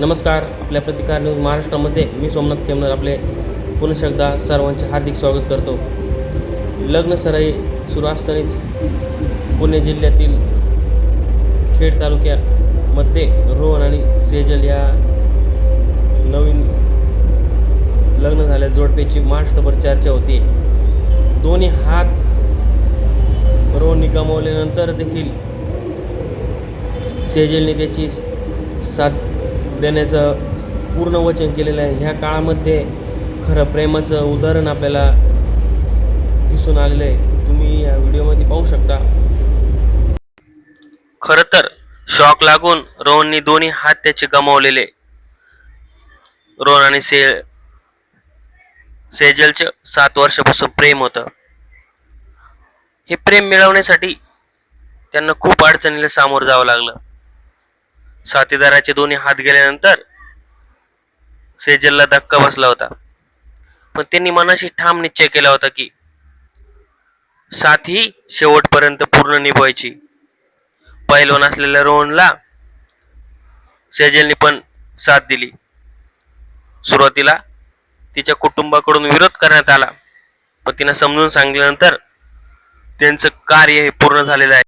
नमस्कार आपल्या प्रतिकार न्यूज महाराष्ट्रामध्ये मी सोमनाथ खेमनर आपले पुन्हा एकदा सर्वांचे हार्दिक स्वागत करतो. लग्न सराई सुरू असतानाच पुणे जिल्ह्यातील खेड तालुक्यामध्ये रोहन आणि सेजल या नवीन लग्न झाल्या जोडप्याची महाराष्ट्रभर चर्चा होती. दोन्ही हात रोहनने गमावल्यानंतर देखील सेजलने त्याची साथ देण्याचं पूर्ण वचन केलेलं आहे. ह्या काळामध्ये खरं प्रेमाचं उदाहरण आपल्याला दिसून आलेलं आहे. तुम्ही या व्हिडिओमध्ये पाहू शकता. खरं तर शॉक लागून रोहनने दोन्ही हात त्याचे गमावलेले. रोहन आणि से सेजलचे सात वर्षापासून प्रेम होतं. हे प्रेम मिळवण्यासाठी त्यांना खूप अडचणीला सामोरं जावं लागलं. साथीदाराचे दोन्ही हात गेल्यानंतर सेजलला धक्का बसला होता. पण त्यांनी मनाशी ठाम निश्चय केला होता की साथ ही शेवटपर्यंत पूर्ण निभवायची. पैलवान असलेल्या रोहनला सेजलने पण साथ दिली. सुरुवातीला तिच्या कुटुंबाकडून विरोध करण्यात आला. पण तिनं समजून सांगितल्यानंतर त्यांचं कार्य हे पूर्ण झालेलं आहे.